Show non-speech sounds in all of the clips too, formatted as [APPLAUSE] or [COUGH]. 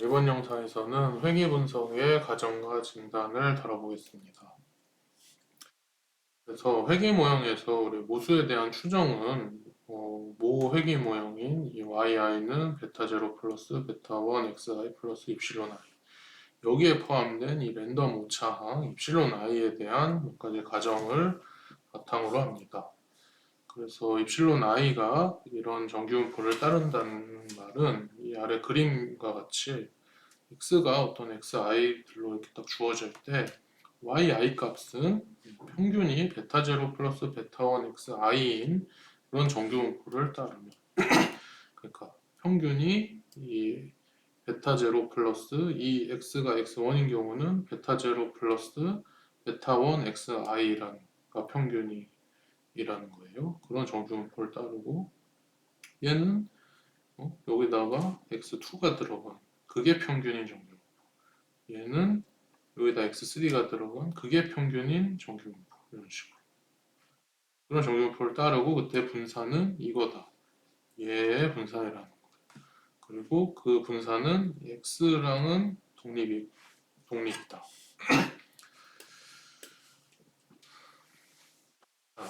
이번 영상에서는 회귀 분석의 가정과 진단을 다뤄보겠습니다. 그래서 회귀 모형에서 우리 모수에 대한 추정은 어, 모 회귀 모형인 이 yi는 베타 제로 플러스 베타 1 xi 플러스 입실론 i 여기에 포함된 이 랜덤 오차항 입실론 i에 대한 몇 가지 가정을 바탕으로 합니다. 그래서 입실론 i가 이런 정규분포를 따른다는 말은 이 아래 그림과 같이 x가 어떤 xi들로 이렇게 딱 주어질 때 yi 값은 평균이 베타 제로 플러스 베타 1 xi인 그런 정규분포를 따르면 [CLEARS THROAT] 그러니까 평균이 이 베타 제로 플러스 이 x가 x1인 경우는 베타 제로 플러스 베타 1 xi라는 가 평균이 이라는 거예요. 그런 정규분포를 따르고 얘는 어? 여기다가 x2가 들어간 그게 평균인 정규분포. 얘는 여기다 x3가 들어간 그게 평균인 정규분포 이런 식으로. 그런 정규분포를 따르고 그때 분산은 이거다. 얘의 분산이라는 거예요. 그리고 그 분산은 x랑은 독립이 독립이다. [CLEARS THROAT]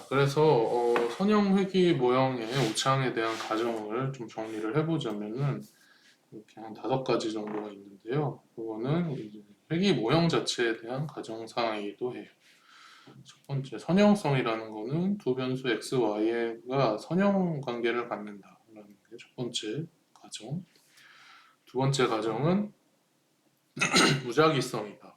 그래서 어, 선형 회귀 모형의 오차항에 대한 가정을 좀 정리를 해보자면은 이렇게 한 다섯 가지 정도가 있는데요. 그거는 이제 회귀 모형 자체에 대한 가정 사항이기도 해요. 첫 번째 선형성이라는 거는 두 변수 x, y가 선형 관계를 갖는다라는 게 첫 번째 가정. 두 번째 가정은 [CLEARS THROAT] 무작위성이다.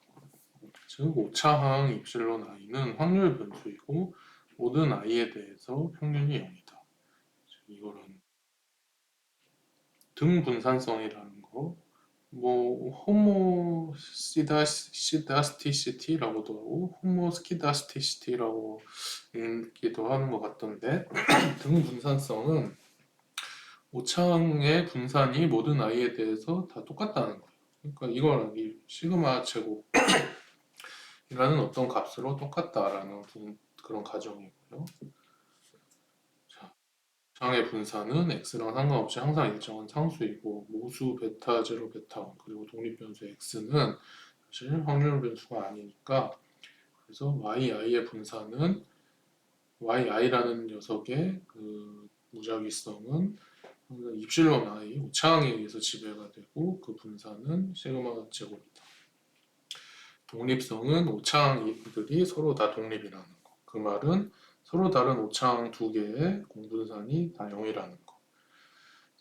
즉 오차항 입실론 i는 확률 변수이고 모든 i에 대해서 평균이 0이다. 이거는 등 분산성이라는 거, 뭐 호모시다스티시티라고도 하고 호모 스키다스티시티라고 읽기도 하는 것 같던데 등 분산성은 오차항의 분산이 모든 i에 대해서 다 똑같다는 거예요. 그러니까 이거는 이 시그마 제곱 이라는 어떤 값으로 똑같다라는 분, 그런 가정이고요. 자, 장의 분산은 x랑 상관없이 항상 일정한 상수이고 모수 베타 제로 베타 1 그리고 독립 변수 x는 사실 확률 변수가 아니니까 그래서 yi의 분산은 yi라는 녀석의 그 무작위성은 입실론 i 오차항에 의해서 지배가 되고 그 분산은 시그마 제곱이다. 독립성은 오차항들이 서로 다 독립이라는 거. 그 말은 서로 다른 오차항 두 개의 공분산이 다 0이라는 거.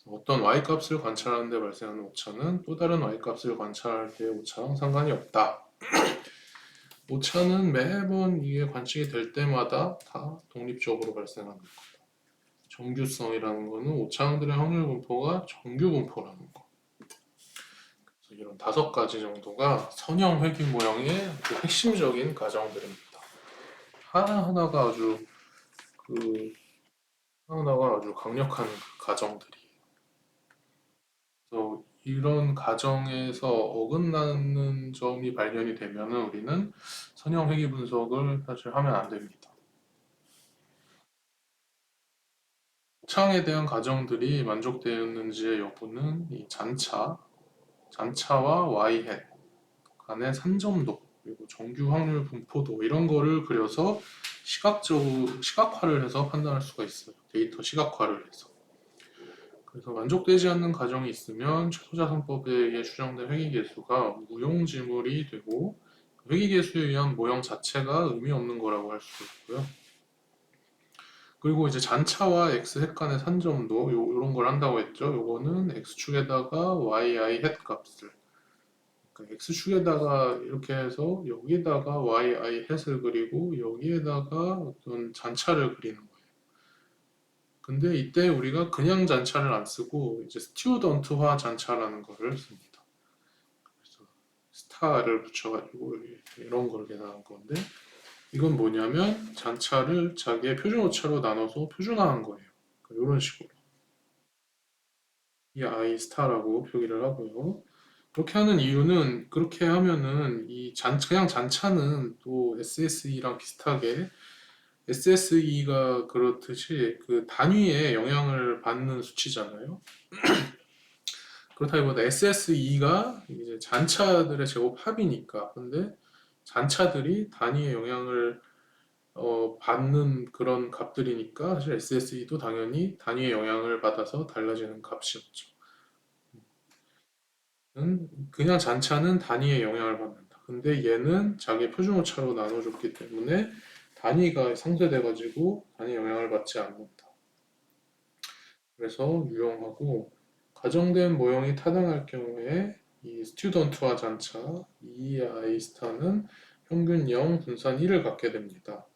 어떤 y값을 관찰하는 데 발생하는 오차는 또 다른 y값을 관찰할 때의 오차랑 상관이 없다. [CLEARS THROAT] 오차는 매번 이게 관측이 될 때마다 다 독립적으로 발생하는 거다. 정규성이라는 거는 오차항들의 확률 분포가 정규 분포라는 거. 이런 다섯 가지 정도가 선형 회귀 모형의 그 핵심적인 가정들입니다. 하나하나가 아주 그 하나하나가 아주 강력한 가정들이에요. 그래서 이런 가정에서 어긋나는 점이 발견이 되면 우리는 선형 회귀 분석을 사실 하면 안 됩니다. 창에 대한 가정들이 만족되었는지의 여부는 이 잔차, 잔차와 y 햇 간의 산점도 그리고 정규 확률 분포도 이런 거를 그려서 시각적으로 시각화를 해서 판단할 수가 있어요. 데이터 시각화를 해서. 그래서 만족되지 않는 가정이 있으면 최소자산법에 의해 추정된 회귀계수가 무용지물이 되고 회귀계수에 의한 모형 자체가 의미 없는 거라고 할 수 있고요. 그리고 이제 잔차와 x 헷 간의 산점도 요, 요런 걸 한다고 했죠. 요거는 x축에다가 yi 헷 값을 그러니까 x축에다가 이렇게 해서 여기에다가 yi 햇을 그리고 여기에다가 어떤 잔차를 그리는 거예요. 근데 이때 우리가 그냥 잔차를 안 쓰고 이제 스튜던트화 잔차라는 거를 씁니다. 그래서 스타를 붙여가지고 이런 걸 계산한 건데 이건 뭐냐면 잔차를 자기의 표준 오차로 나눠서 표준화한 거예요. 이런 그러니까 식으로 이 i 스타라고 표기를 하고요. 그렇게 하는 이유는 그렇게 하면은 이 잔, 그냥 잔차는 또 SSE랑 비슷하게 SSE가 그렇듯이 그 단위에 영향을 받는 수치잖아요. [CLEARS THROAT] 그렇다기보다 SSE가 이제 잔차들의 제곱 합이니까. 근데 잔차들이 단위의 영향을 어, 받는 그런 값들이니까 사실 SSE도 당연히 단위의 영향을 받아서 달라지는 값이었죠. 는 그냥 잔차는 단위의 영향을 받는다. 근데 얘는 자기 표준오차로 나눠줬기 때문에 단위가 상쇄돼가지고 단위 영향을 받지 않는다. 그래서 유용하고 가정된 모형이 타당할 경우에 이 스튜던트와 잔차, 이 i 스타는 평균 0, 분산 1을 갖게 됩니다.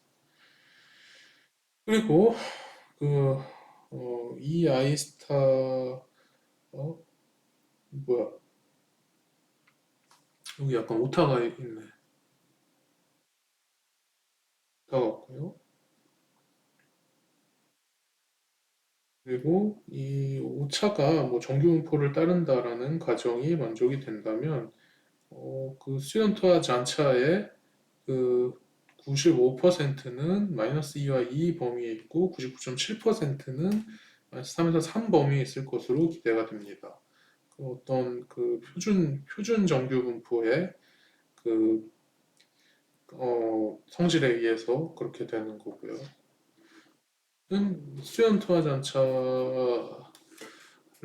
그리고 그 어, 이 i 스타 어 뭐야 여기 약간 오타가 있네. 오타가 없고요. 그리고 이 오차가 뭐 정규분포를 따른다라는 가정이 만족이 된다면 어, 그 스튜던트와 잔차의 그 95%는 마이너스 2와 2 범위에 있고 99.7%는 마이너스 3에서 3 범위에 있을 것으로 기대가 됩니다. 그 어떤 그 표준 표준 정규 분포의 그 어, 성질에 의해서 그렇게 되는 거고요. 는 수연 투하 잔차를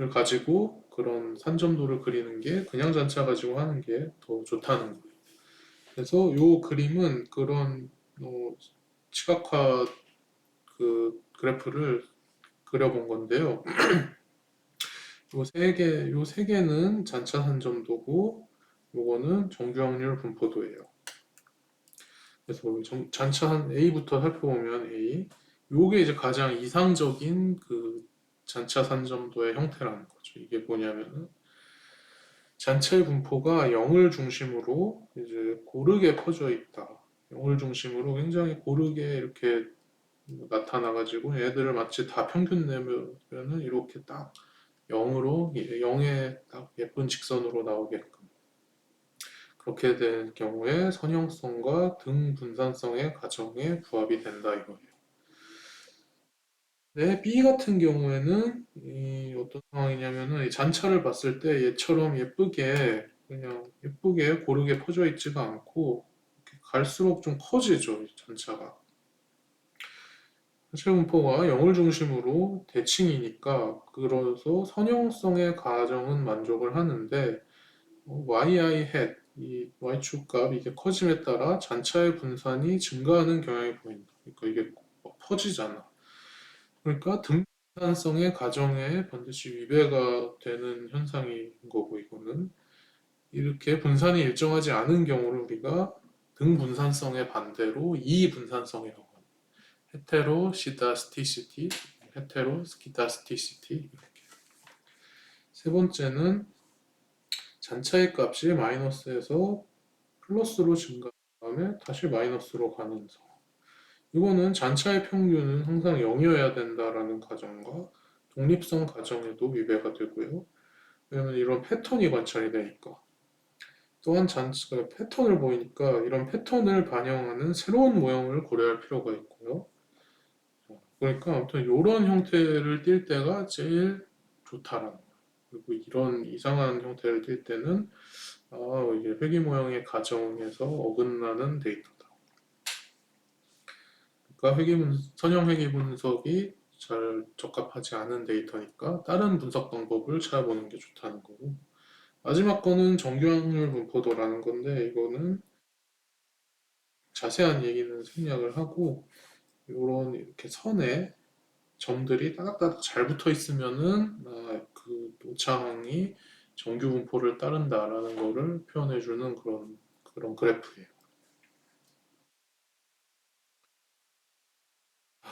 가지고 그런 산점도를 그리는 게 그냥 잔차 가지고 하는 게 더 좋다는 거예요. 그래서 요 그림은 그런 어, 시각화 그 그래프를 그려본 건데요. [CLEARS THROAT] 요 세 개, 요 세 개는 잔차 산점도고, 요거는 정규 확률 분포도예요. 그래서 정- 잔차 한 A부터 살펴보면 A, 요게 이제 가장 이상적인 그 잔차 산점도의 형태라는 거죠. 이게 뭐냐면은 잔차의 분포가 0을 중심으로 이제 고르게 퍼져 있다. 0을 중심으로 굉장히 고르게 이렇게 나타나가지고 얘들을 마치 다 평균 내면은 이렇게 딱 0으로 0에 딱 예쁜 직선으로 나오게끔 그렇게 된 경우에 선형성과 등 분산성의 가정에 부합이 된다 이거예요. 네, B 같은 경우에는 이 어떤 상황이냐면은 이 잔차를 봤을 때 얘처럼 예쁘게 그냥 예쁘게 고르게 퍼져 있지가 않고 갈수록 좀 커지죠, 이 잔차가. 분포가 0을 중심으로 대칭이니까 그래서 선형성의 가정은 만족을 하는데 어, yi hat 이 y축 값 이게 커짐에 따라 잔차의 분산이 증가하는 경향이 보인다. 그러니까 이게 퍼지잖아. 그러니까 등산성의 가정에 반드시 위배가 되는 현상인 거고 이거는 이렇게 분산이 일정하지 않은 경우를 우리가 등분산성의 반대로 이분산성이라고. 헤테로시다스티시티, 헤테로스키다스티시티 이렇게. 세 번째는 잔차의 값이 마이너스에서 플러스로 증가하면 다시 마이너스로 가는 상황. 이거는 잔차의 평균은 항상 0이어야 된다라는 가정과 독립성 가정에도 위배가 되고요. 왜냐면 이런 패턴이 관찰이 되니까. 또한 잔차가 패턴을 보이니까 이런 패턴을 반영하는 새로운 모형을 고려할 필요가 있고요. 그러니까 아무튼 이런 형태를 띌 때가 제일 좋다라는 거예요. 그리고 이런 이상한 형태를 띌 때는 아, 이게 회귀 모형의 가정에서 어긋나는 데이터다. 그러니까 회귀 분, 선형 회귀 분석이 잘 적합하지 않은 데이터니까 다른 분석 방법을 찾아보는 게 좋다는 거고 마지막 거는 정규 확률 분포도라는 건데 이거는 자세한 얘기는 생략을 하고 이런 이렇게 선에 점들이 따닥따닥 잘 붙어 있으면은 아, 그 오차항이 정규 분포를 따른다라는 거를 표현해 주는 그런 그런 그래프예요.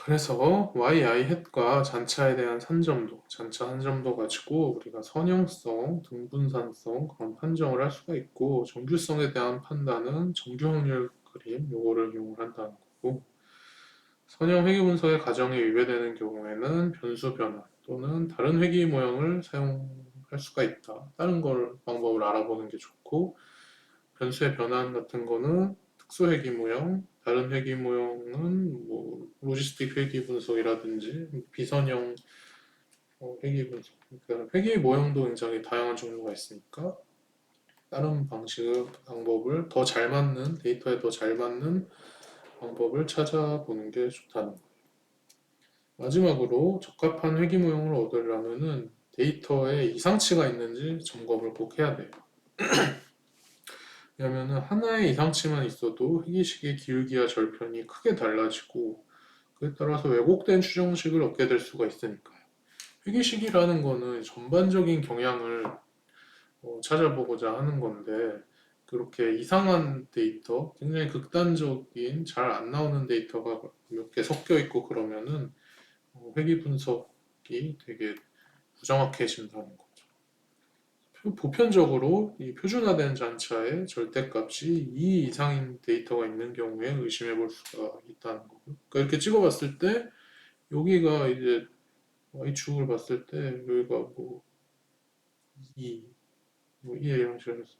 그래서 yi 햇과 잔차에 대한 산점도, 잔차 산점도 가지고 우리가 선형성, 등분산성 그런 판정을 할 수가 있고 정규성에 대한 판단은 정규 확률 그림 요거를 이용을 한다는 거고 선형 회귀 분석의 가정에 위배되는 경우에는 변수 변환 또는 다른 회귀 모형을 사용할 수가 있다. 다른 걸 방법을 알아보는 게 좋고 변수의 변환 같은 거는 특수 회귀 모형, 다른 회귀 모형은 뭐 로지스틱 회귀 분석이라든지 비선형 어, 회귀 분석. 그러니까 회귀 모형도 굉장히 다양한 종류가 있으니까 다른 방식 방법을 더 잘 맞는 데이터에 더 잘 맞는 방법을 찾아보는 게 좋다는 거예요. 마지막으로 적합한 회귀 모형을 얻으려면은 데이터에 이상치가 있는지 점검을 꼭 해야 돼요. [CLEARS THROAT] 왜냐면은 하나의 이상치만 있어도 회귀식의 기울기와 절편이 크게 달라지고 그에 따라서 왜곡된 추정식을 얻게 될 수가 있으니까요. 회귀식이라는 거는 전반적인 경향을 어, 찾아보고자 하는 건데 그렇게 이상한 데이터, 굉장히 극단적인 잘 안 나오는 데이터가 몇 개 섞여 있고 그러면은 어, 회귀 분석이 되게 부정확해진다는 거죠. 표- 보편적으로 이 표준화된 잔차의 절대값이 2 이상인 데이터가 있는 경우에 의심해 볼 수가 있다는 거고요. 그러니까 이렇게 찍어봤을 때 여기가 이제 y축을 봤을 때 여기가 뭐 2, 뭐1 이런 식으로 해서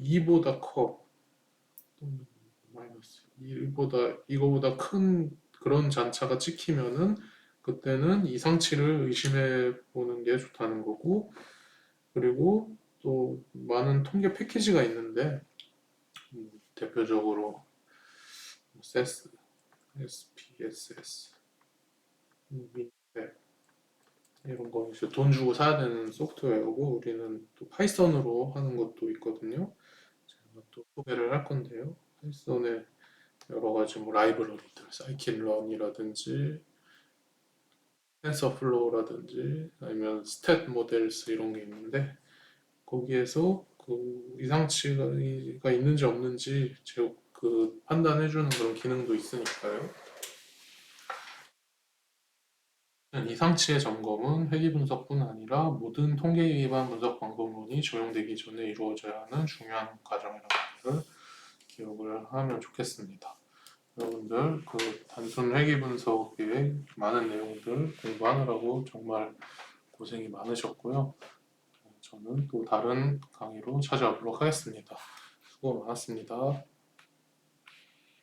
2보다 커 또는 마이너스 1보다 이거보다 큰 그런 잔차가 찍히면은 그때는 이상치를 의심해 보는 게 좋다는 거고 그리고 또 많은 통계 패키지가 있는데 음, 대표적으로 SES, SPSS, 민백 이런 거 돈 주고 사야 되는 소프트웨어고 우리는 또 파이썬으로 하는 것도 있거든요. 또 소개를 할 건데요. 파이썬의 여러 가지 뭐 라이브러리들, scikit-learn이라든지 텐서플로우라든지 아니면 스탯 모델스 이런 게 있는데 거기에서 그 이상치가 있는지 없는지 제- 그 판단해 주는 그런 기능도 있으니까요. 이상치의 점검은 회귀 분석뿐 아니라 모든 통계 기반 분석 방법 론이 적용되기 전에 이루어져야 하는 중요한 과정이라는 것을 기억을 하면 좋겠습니다. 여러분들 그 단순 회귀 분석의 많은 내용들 공부하느라고 정말 고생이 많으셨고요. 저는 또 다른 강의로 찾아오도록 하겠습니다. 수고 많았습니다.